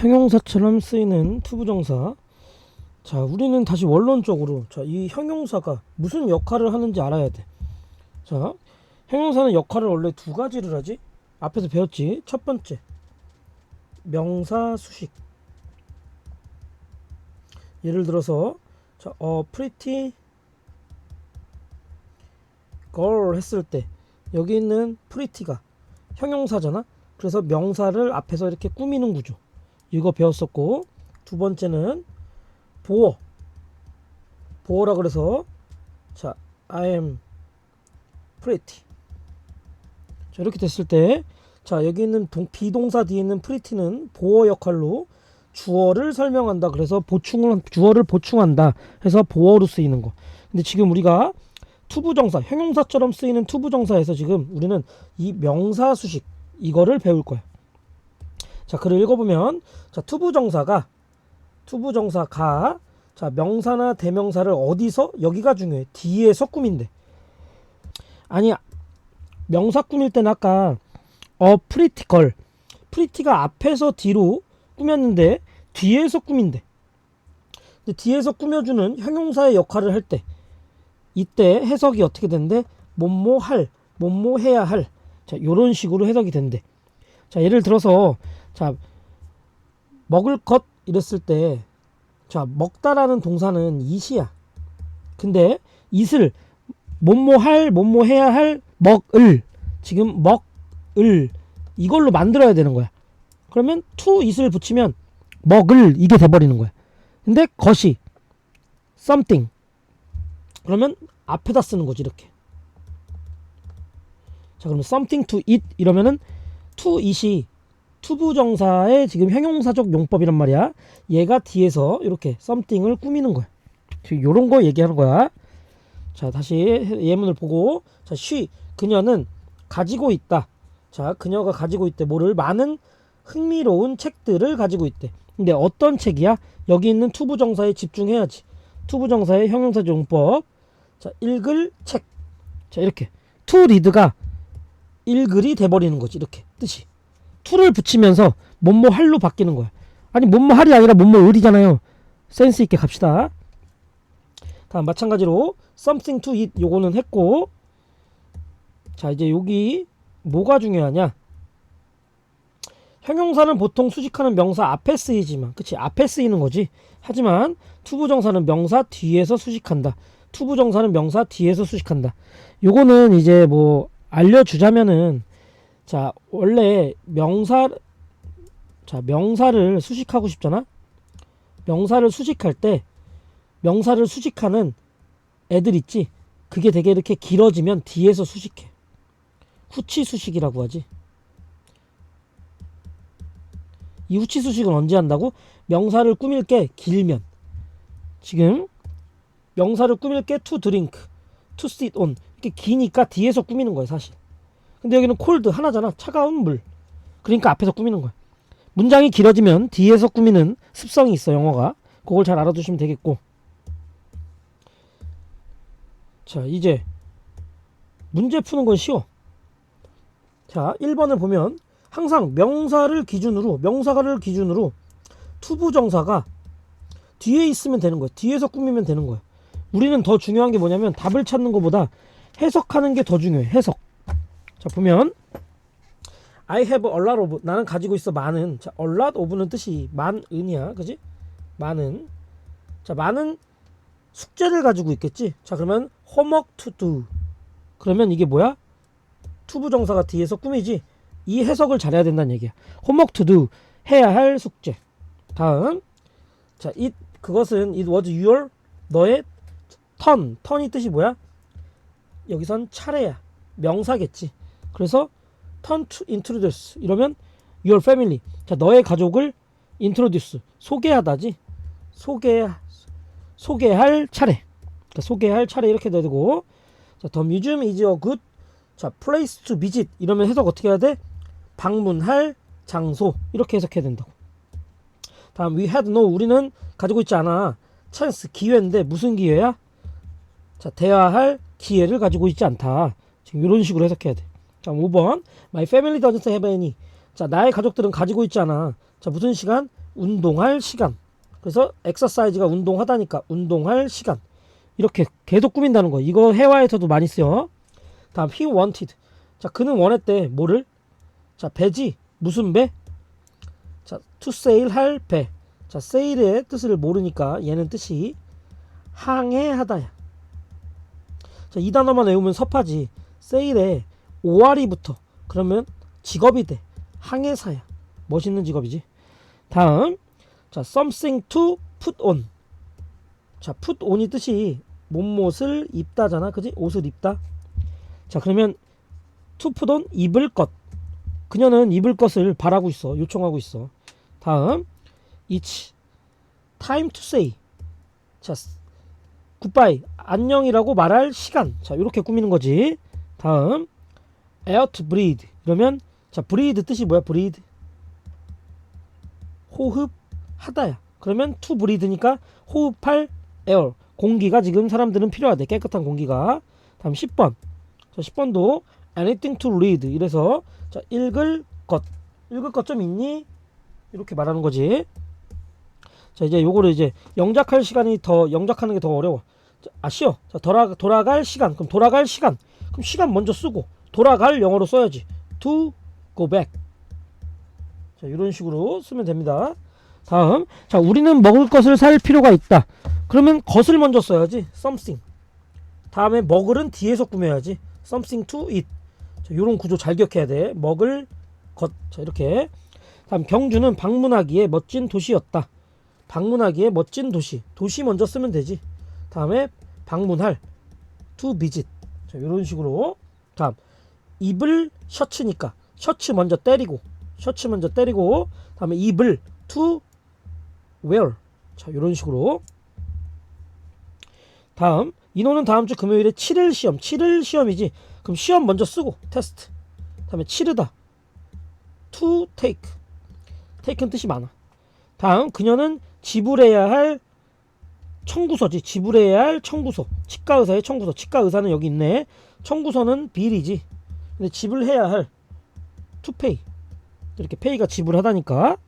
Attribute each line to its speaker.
Speaker 1: 형용사처럼 쓰이는 투부정사. 자, 우리는 다시 원론적으로 자, 이 형용사가 무슨 역할을 하는지 알아야 돼. 자, 형용사는 역할을 원래 두 가지를 하지. 앞에서 배웠지. 첫 번째. 명사 수식. 예를 들어서 자, 어, pretty girl 했을 때 여기 있는 pretty가 형용사잖아. 그래서 명사를 앞에서 이렇게 꾸미는 구조. 이거 배웠었고 두 번째는 보어. 보어라 그래서 자, I am pretty. 자, 이렇게 됐을 때 자, 여기 있는 동, 비동사 뒤에 있는 pretty는 보어 역할로 주어를 설명한다. 그래서 보충을 주어를 보충한다. 해서 보어로 쓰이는 거. 근데 지금 우리가 투부정사, 형용사처럼 쓰이는 투부정사에서 지금 우리는 이 명사 수식 이거를 배울 거야. 자, 글을 읽어보면 자, 투부정사가 투부정사가 자, 명사나 대명사를 어디서 여기가 중요해. 뒤에서 꾸민대. 아니 명사 꾸밀 때는 아까 어 프리티걸 프리티가 앞에서 뒤로 꾸몄는데 뒤에서 꾸민대. 근데 뒤에서 꾸며주는 형용사의 역할을 할 때 이때 해석이 어떻게 된대? 뭐뭐 할, 뭐뭐 해야 할. 자, 요런 식으로 해석이 된대. 자, 예를 들어서 자, 먹을 것 이랬을 때 자, 먹다라는 동사는 이시야. 근데 이슬 뭐뭐 할, 뭐뭐 해야 할, 먹을 지금 먹을 이걸로 만들어야 되는 거야. 그러면 to it을 붙이면 먹을 이게 돼버리는 거야. 근데 것이 something 그러면 앞에다 쓰는 거지 이렇게. 자 그러면 something to eat 이러면은 to it이 투부정사의 지금 형용사적 용법이란 말이야. 얘가 뒤에서 이렇게 something을 꾸미는 거야. 지금 요런 거 얘기하는 거야. 자 다시 예문을 보고 자 she 그녀는 가지고 있다. 자 그녀가 가지고 있대 뭐를 많은 흥미로운 책들을 가지고 있대. 근데 어떤 책이야? 여기 있는 투부정사에 집중해야지. 투부정사의 형용사 용법. 자 읽을 책. 자 이렇게 to read가 읽을이 돼버리는 거지 이렇게 뜻이. To를 붙이면서 뭐뭐 할로 바뀌는 거야. 아니 뭐뭐 할이 아니라 뭐뭐 을이잖아요. 센스 있게 갑시다. 다음 마찬가지로 something to eat 요거는 했고 자 이제 여기 뭐가 중요하냐 형용사는 보통 수식하는 명사 앞에 쓰이지만 그치 앞에 쓰이는 거지 하지만 투부정사는 명사 뒤에서 수식한다 투부정사는 명사 뒤에서 수식한다 요거는 이제 뭐 알려주자면은 자 원래 명사 자 명사를 수식하고 싶잖아? 명사를 수식할 때 명사를 수식하는 애들 있지? 그게 되게 이렇게 길어지면 뒤에서 수식해. 후치 수식이라고 하지. 이 후치 수식은 언제 한다고? 명사를 꾸밀 게 길면. 지금 명사를 꾸밀 게 to drink to sit on. 이렇게 기니까 뒤에서 꾸미는 거야 사실 근데 여기는 cold 하나잖아. 차가운 물. 그러니까 앞에서 꾸미는 거야. 문장이 길어지면 뒤에서 꾸미는 습성이 있어 영어가. 그걸 잘 알아두시면 되겠고. 자 이제 문제 푸는 건 쉬워. 자 1번을 보면 항상 명사를 기준으로 명사가를 기준으로 투부정사가 뒤에 있으면 되는 거야. 뒤에서 꾸미면 되는 거야. 우리는 더 중요한 게 뭐냐면 답을 찾는 것보다 해석하는 게 더 중요해 해석 자 보면 I have a lot of 나는 가지고 있어 많은. 자 a lot of는 뜻이 많은이야. 그지? 많은. 자 많은 숙제를 가지고 있겠지? 자 그러면 homework to do. 그러면 이게 뭐야? 투부정사가 뒤에서 꾸미지? 이 해석을 잘해야 된다는 얘기야. homework to do. 해야 할 숙제. 다음. 자 it 그것은 it was your 너의 턴 턴이 뜻이 뭐야? 여기선 차례야. 명사겠지 그래서 turn to introduce. 이러면 your family. 자 너의 가족을 introduce. 소개하다지. 소개 소개할 차례. 그러니까 소개할 차례 이렇게 되고. 자 the museum is a good. 자 place to visit. 이러면 해석 어떻게 해야 돼? 방문할 장소. 이렇게 해석해야 된다고. 다음 we had no. 우리는 가지고 있지 않아. 찬스 기회인데 무슨 기회야? 자 대화할 기회를 가지고 있지 않다. 지금 이런 식으로 해석해야 돼 자, 5번. My family doesn't have any. 자, 나의 가족들은 가지고 있잖아. 자, 무슨 시간? 운동할 시간. 그래서 exercise가 운동하다니까 운동할 시간. 이렇게 계속 꾸민다는 거. 이거 해외에서도 많이 쓰여. 다음 he wanted. 자, 그는 원했대. 뭐를? 자, 배지. 무슨 배? 자, to sail 할 배. 자, 세일의 뜻을 모르니까 얘는 뜻이 항해하다야. 자, 이 단어만 외우면 섭하지. 세일에 5알이부터 그러면 직업이 돼. 항해사야. 멋있는 직업이지. 다음 자 something to put on. 자 put on이 뜻이 몸못을 입다잖아. 그지? 옷을 입다. 자 그러면 to put on 입을 것. 그녀는 입을 것을 바라고 있어. 요청하고 있어. 다음 it's time to say. 자 굿바이 안녕이라고 말할 시간. 자 이렇게 꾸미는 거지. 다음 breathe. 이러면 자, breathe 뜻이 뭐야? breathe. 호흡하다야. 그러면 to breathe니까 호흡할 air. 공기가 지금 사람들은 필요하대. 깨끗한 공기가. 다음 10번. 자, 10번도 anything to read. 이래서 자, 읽을 것. 읽을 것 좀 있니? 이렇게 말하는 거지. 자, 이제 요거를 이제 영작할 시간이 더 영작하는 게 더 어려워. 자, 아, 쉬어. 자, 돌아 돌아갈 시간. 그럼 돌아갈 시간. 그럼 시간 먼저 쓰고 돌아갈 영어로 써야지. to go back. 자, 이런 식으로 쓰면 됩니다. 다음. 자, 우리는 먹을 것을 살 필요가 있다. 그러면 것을 먼저 써야지. something. 다음에 먹을은 뒤에서 꾸며야지. something to eat. 자, 요런 구조 잘 기억해야 돼. 먹을 것. 자, 이렇게. 다음 경주는 방문하기에 멋진 도시였다. 방문하기에 멋진 도시. 도시 먼저 쓰면 되지. 다음에 방문할 to visit. 자, 이런 식으로. 다음 입을 셔츠니까 셔츠 먼저 때리고 셔츠 먼저 때리고 다음에 입을 to wear. 자, 이런 식으로. 다음 인호는 다음 주 금요일에 치를 시험. 치를 시험이지. 그럼 시험 먼저 쓰고 테스트. 다음에 치르다. to take. take는 뜻이 많아. 다음 그녀는 지불해야 할 청구서지. 지불해야 할 청구서. 치과 의사의 청구서. 치과 의사는 여기 있네. 청구서는 빌이지. 근데 지불해야 할 pay. 이렇게 pay가 지불하다니까.